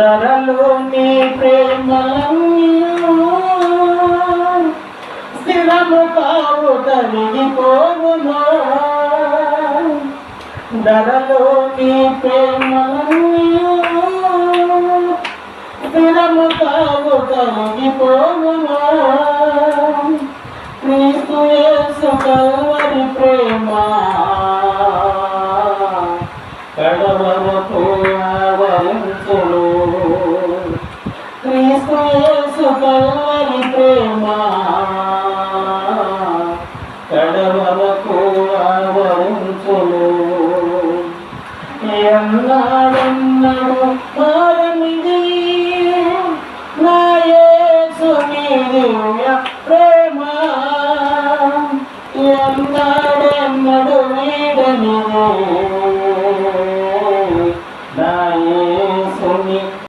ధరలో నీ ప్రేమలన్నీయు స్థిరము కావు తరిగిపోవును ధరలో నీ ప్రేమలన్నీయు స్థిరము కావు తరిగిపోవును క్రీస్తు యేసు కల్వరి ప్రేమ. కడవరకు వేసుకోవాలి ప్రేమ కడవలకు ఆవరించును ఎన్నాడెన్నడు మారమిది నా యేసు దివ్య ప్రేమ ఎన్నాడెన్నడు నీడను